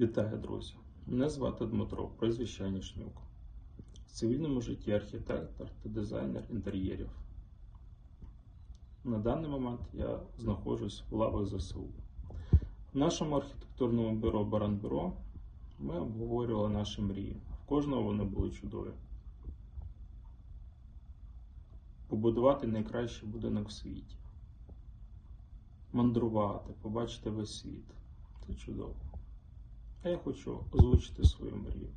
Вітаю, друзі! Мене звати Дмитро, прізвище Анішнюк. В цивільному житті архітектор та дизайнер інтер'єрів. На даний момент я знаходжусь в лавах ЗСУ. В нашому архітектурному бюро Баранбюро ми обговорювали наші мрії. В кожного вони були чудові. Побудувати найкращий будинок в світі. Мандрувати, побачити весь світ. Це чудово. А я хочу озвучити свою мрію.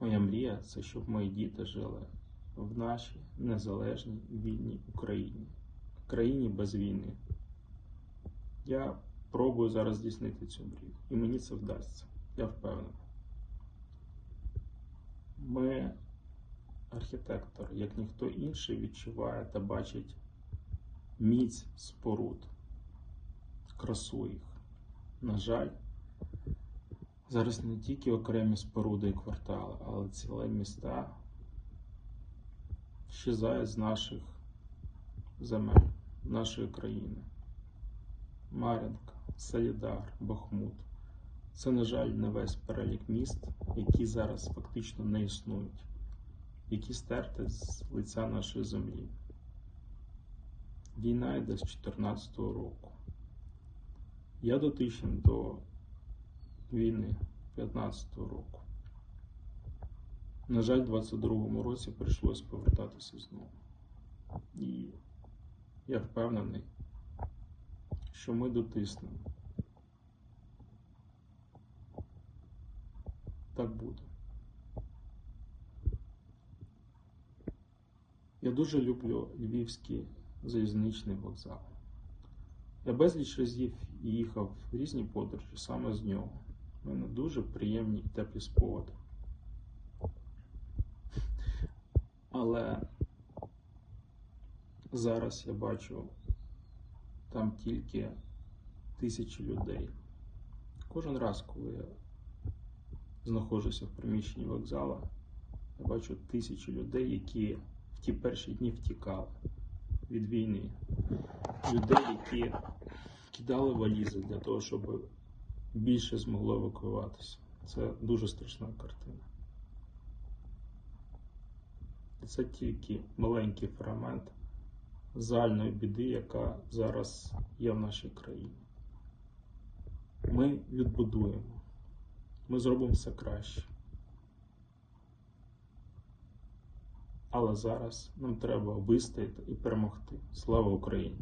Моя мрія це щоб мої діти жили в нашій незалежній вільній Україні, країні без війни. Я пробую зараз здійснити цю мрію, і мені це вдасться. Я впевнений. Ми, архітектор, як ніхто інший, відчуває та бачить міць споруд, красу їх. На жаль, Зараз не тільки окремі споруди і квартали, але ціле міста щезають з наших земель, нашої країни. Мар'їнка, Солідар, Бахмут. Це, на жаль, не весь перелік міст, які зараз фактично не існують, які стерти з лиця нашої землі. Війна йде з 2014 року. Я дотичний до війни 15 року. На жаль, в 22-му році прийшлось повертатися знову. І я впевнений, що ми дотиснемо. Так буде. Я дуже люблю Львівський залізничний вокзал. Я безліч разів їхав в різні подорожі саме з нього. Мене дуже приємні і теплі спогади. Але зараз я бачу там тільки тисячі людей. Кожен раз, коли я знаходжуся в приміщенні вокзала, я бачу тисячі людей, які в ті перші дні втікали від війни. Людей, які кидали валізи для того, щоб більше змогло евакуюватися. Це дуже страшна картина. Це тільки маленький фрагмент загальної біди, яка зараз є в нашій країні. Ми відбудуємо, ми зробимо все краще. Але зараз нам треба вистояти і перемогти. Слава Україні!